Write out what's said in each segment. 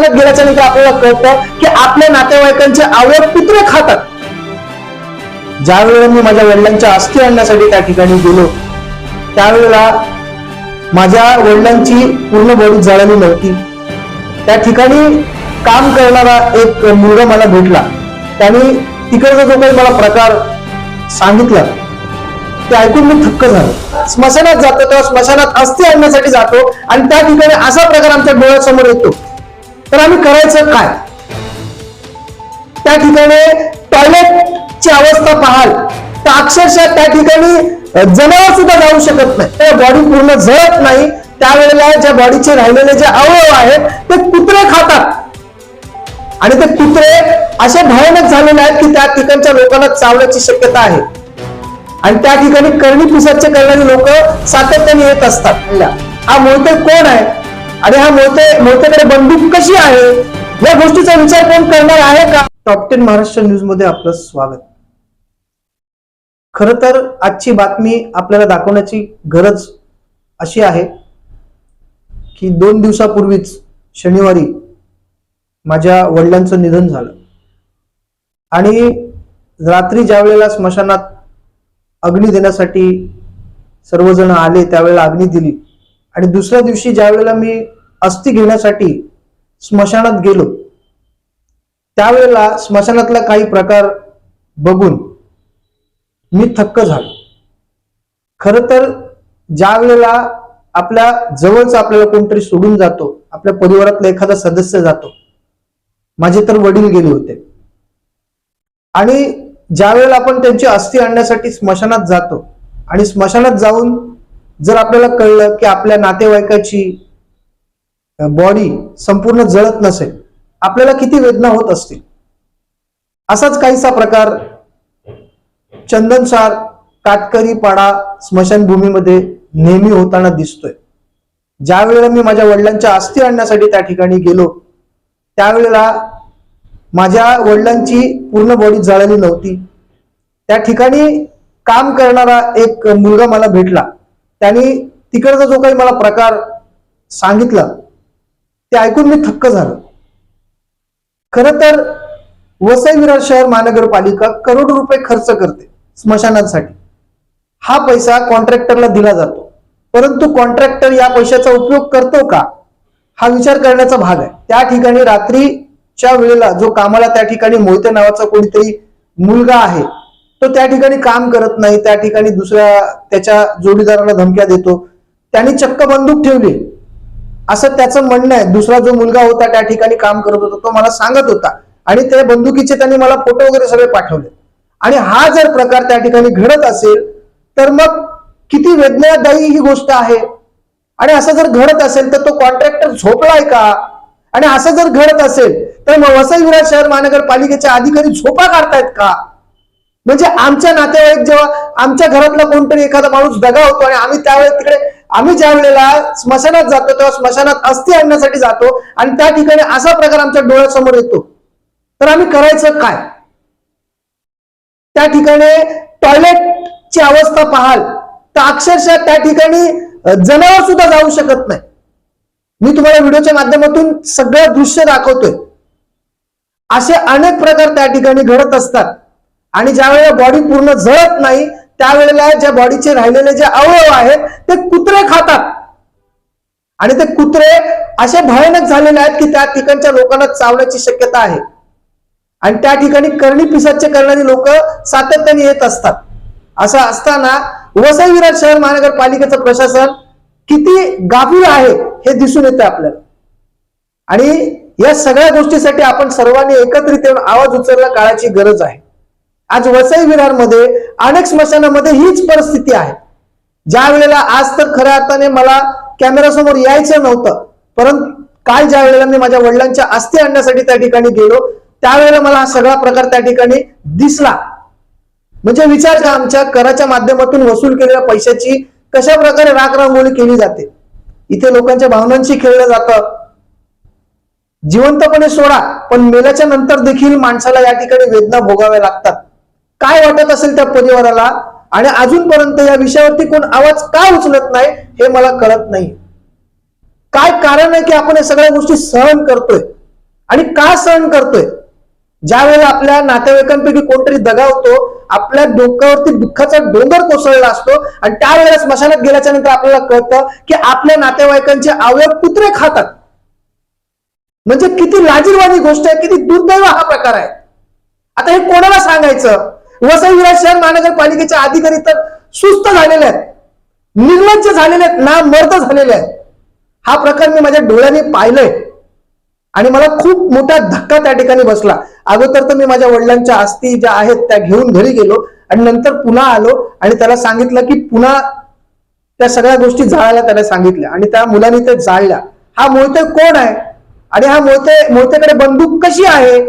परत गेल्याच्यानंतर आपल्याला कळतं की आपल्या नातेवाईकांचे अवयव कुत्रे खातात. ज्या वेळेला मी माझ्या वडिलांच्या अस्थि आणण्यासाठी त्या ठिकाणी गेलो त्यावेळेला माझ्या वडिलांची पूर्ण बॉडी जळाली नव्हती. त्या ठिकाणी काम करणारा एक मुलगा मला भेटला. त्याने तिकडचा जो काही मला प्रकार सांगितला ते ऐकून मी थक्क झालो. स्मशानात जातो तेव्हा स्मशानात अस्थि आणण्यासाठी जातो आणि त्या ठिकाणी असा प्रकार आमच्या डोळ्यासमोर येतो. तर आम्ही करायचं काय? त्या ठिकाणी टॉयलेटची अवस्था पाहाल. तर अक्षरशः त्या ठिकाणी जनावर सुद्धा जाऊ शकत नाही. त्या बॉडी पूर्ण जळत नाही. त्यावेळेला ज्या बॉडीचे राहिलेले जे अवयव आहेत ते कुत्रे खातात. आणि ते कुत्रे असे भयानक झालेले आहेत की त्या ठिकाणच्या लोकांना चावण्याची शक्यता आहे. आणि त्या ठिकाणी करणी पिसाचे करणारे लोक सातत्याने येत असतात. हा मोळते कोण आहे? आणि हा मोळते मोळतेकडे बंदूक कशी आहे. या गोष्टीचा विचार कोण करणार आहे का? टॉप टेन महाराष्ट्र न्यूजमध्ये आपलं स्वागत. खर तर आजची बातमी आपल्याला दाखवण्याची गरज अशी आहे की दोन दिवसापूर्वीच शनिवारी माझ्या वडिलांचं निधन झालं. आणि रात्री ज्या वेळेला स्मशानात अग्नी देण्यासाठी सर्वजण आले त्यावेळेला अग्नी दिली. आणि दुसऱ्या दिवशी ज्या वेळेला मी अस्थि घेण्यासाठी स्मशानात गेलो. त्यावेळेला स्मशानातला काही प्रकार बघून मी थक्क झालो. खर तर ज्या वेळेला आपल्या जवळच आपल्याला कोणतरी सोडून जातो आपल्या परिवारातला एखादा सदस्य जातो माझे तर वडील गेले होते. आणि ज्या वेळेला आपण त्यांची अस्थि आणण्यासाठी स्मशानात जातो आणि स्मशानात जाऊन जर आपल्याला कळलं की आपल्या नातेवाईकाची बॉडी संपूर्ण जळत नसेल आपल्याला किती वेदना होत असतील? असाच काहीसा प्रकार चंदनसार काटकरी पाडा स्मशानभूमीमध्ये नेहमी होताना दिसतोय. ज्या वेळेला मी माझ्या वडिलांच्या अस्थि आणण्यासाठी त्या ठिकाणी गेलो त्यावेळेला माझ्या वडिलांची पूर्ण बॉडी जळाली नव्हती. त्या ठिकाणी काम करणारा एक मुलगा मला भेटला. त्यांनी तिकडचा जो काही मला प्रकार सांगितला ते ऐकून मी थक्क झालो. खर तर वसई विरार शहर महानगरपालिका करोड रुपये खर्च करते स्मशानांसाठी. हा पैसा कॉन्ट्रॅक्टरला दिला जातो. परंतु कॉन्ट्रॅक्टर या पैशाचा उपयोग करतो का? हा विचार करण्याचा भाग आहे. त्या ठिकाणी रात्रीच्या वेळेला जो कामाला त्या ठिकाणी मोहिते नावाचा कोणीतरी मुलगा आहे तो त्या ठिकाणी काम करत नाही त्या ठिकाणी दुसऱ्या त्याच्या जोडीदाराला धमक्या देतो. त्यांनी चक्क बंदूक ठेवली. असं त्याचं म्हणणं आहे. दुसरा जो मुलगा होता त्या ठिकाणी काम करत होता तो मला सांगत होता. आणि त्या बंदुकीचे त्यांनी मला फोटो वगैरे सगळे पाठवले. आणि हा जर प्रकार त्या ठिकाणी घडत असेल तर मग किती वेदनादायी ही गोष्ट आहे. आणि असं जर घडत असेल तर तो कॉन्ट्रॅक्टर झोपलाय का? आणि असं जर घडत असेल तर मग वसई विरार शहर महानगरपालिकेचे अधिकारी झोपा काढतायत का? म्हणजे आमच्या नातेवाईक जेव्हा आमच्या घरातला कोणतरी एखादा माणूस दगा होतो आणि आम्ही त्यावेळेस तिकडे आम्ही ज्या वेळेला स्मशानात जातो तेव्हा स्मशानात अस्थि आणण्यासाठी जातो आणि त्या ठिकाणी असा प्रकार आमच्या डोळ्यासमोर येतो. तर आम्ही करायचं काय? त्या ठिकाणी टॉयलेटची अवस्था पाहाल तर अक्षरशः त्या ठिकाणी जनावर सुद्धा जाऊ शकत नाही. मी तुम्हाला व्हिडिओच्या माध्यमातून सगळं दृश्य दाखवतोय. असे अनेक प्रकार त्या ठिकाणी घडत असतात. आणि ज्या वेळेला बॉडी पूर्ण जळत नाही त्यावेळेला ज्या बॉडीचे राहिलेले जे अवयव आहेत ते कुत्रे खातात. आणि ते कुत्रे असे भयानक झालेले आहेत की त्या ठिकाणच्या लोकांना चावण्याची शक्यता आहे. आणि त्या ठिकाणी करणी पिसाचे करणारी लोक सातत्याने येत असतात. असं असताना वसई विराट शहर महानगरपालिकेचं प्रशासन किती गाफील आहे हे दिसून येतं आपल्याला. आणि या सगळ्या गोष्टीसाठी आपण सर्वांनी एकत्रित येऊन आवाज उचलला काळाची गरज आहे. आज वसई विरारमध्ये अनेक स्मशानामध्ये हीच परिस्थिती आहे. ज्या वेळेला आज तर खऱ्या अर्थाने मला कॅमेरासमोर यायचं नव्हतं परंतु काल ज्या वेळेला मी माझ्या वडिलांच्या अस्थि आणण्यासाठी त्या ठिकाणी गेलो त्यावेळेला मला हा सगळा प्रकार त्या ठिकाणी दिसला. म्हणजे विचार का आमच्या कराच्या माध्यमातून वसूल केलेल्या पैशाची कशा प्रकारे राख रांगोळी केली जाते. इथे लोकांच्या भावनांशी खेळलं जातं. जिवंतपणे सोडा पण मेल्याच्या नंतर देखील माणसाला या ठिकाणी वेदना भोगाव्या लागतात. काय वाटत असेल त्या परिवाराला? आणि अजूनपर्यंत या विषयावरती कोण आवाज का उचलत नाही हे मला कळत नाही. काय कारण आहे की आपण या सगळ्या गोष्टी सहन करतोय? आणि का सहन करतोय? ज्या वेळेला आपल्या नातेवाईकांपैकी कोणतरी दगावतो आपल्या डोक्यावरती दुःखाचा डोंगर कोसळला असतो आणि त्यावेळेला स्मशानात गेल्याच्यानंतर आपल्याला कळतं की आपल्या नातेवाईकांचे अवयव कुत्रे खातात. म्हणजे किती लाजीरवाणी गोष्ट आहे किती दुर्दैव हा प्रकार आहे. आता हे कोणाला सांगायचं? वसई विराट शहर महानगरपालिकेचे अधिकारी तर सुस्त झालेले आहेत. निर्लज्ज झालेले आहेत ना मर्द झालेले आहेत. हा प्रकार मी माझ्या डोळ्याने पाहिलंय. आणि मला खूप मोठा धक्का त्या ठिकाणी बसला. अगोदर तर मी माझ्या वडिलांच्या अस्थी ज्या आहेत त्या घेऊन घरी गेलो आणि नंतर पुन्हा आलो आणि त्याला सांगितलं की पुन्हा त्या सगळ्या गोष्टी जाळायला त्याला सांगितल्या आणि त्या मुलांनी ते जाळल्या. हा मोहिते कोण आहे? आणि हा मोहिते मोहितेकडे बंदूक कशी आहे?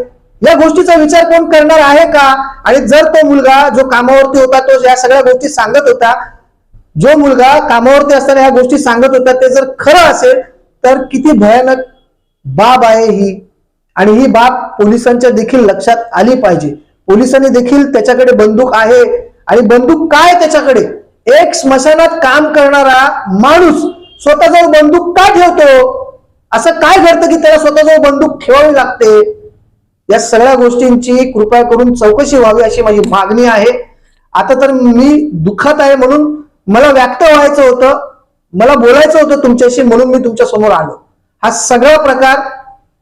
या गोष्टीचा विचार कोण करणार आहे का? आणि जर तो मुलगा जो कामावरती होता तो या सगळ्या गोष्टी सांगत होता जो मुलगा कामावरती असताना ह्या गोष्टी सांगत होता ते जर खरं असेल तर किती भयानक बाब आहे ही. आणि ही बाब पोलिसांच्या देखील लक्षात आली पाहिजे. पोलिसांनी देखील त्याच्याकडे बंदूक आहे. आणि बंदूक काय त्याच्याकडे? एक स्मशानात काम करणारा माणूस स्वतःजवळ बंदूक का ठेवतो? असं काय घडतं की त्याला स्वतःजवळ बंदूक ठेवावी लागते? या सगळ्या गोष्टींची कृपया करून चौकशी व्हावी अशी माझी मागणी आहे. आता तर मी दुःखात आहे म्हणून मला व्यक्त व्हायचं होतं मला बोलायचं होतं तुमच्याशी म्हणून मी तुमच्यासमोर आलो. हा सगळा प्रकार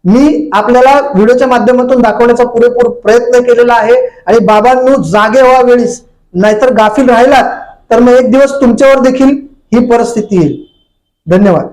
मी आपल्याला व्हिडिओच्या माध्यमातून दाखवण्याचा पुरेपूर प्रयत्न केलेला आहे आणि बाबांनो जागे व्हा वेळीस नाहीतर गाफील राहिलात तर मग एक दिवस तुमच्यावर देखील ही परिस्थिती येईल. धन्यवाद.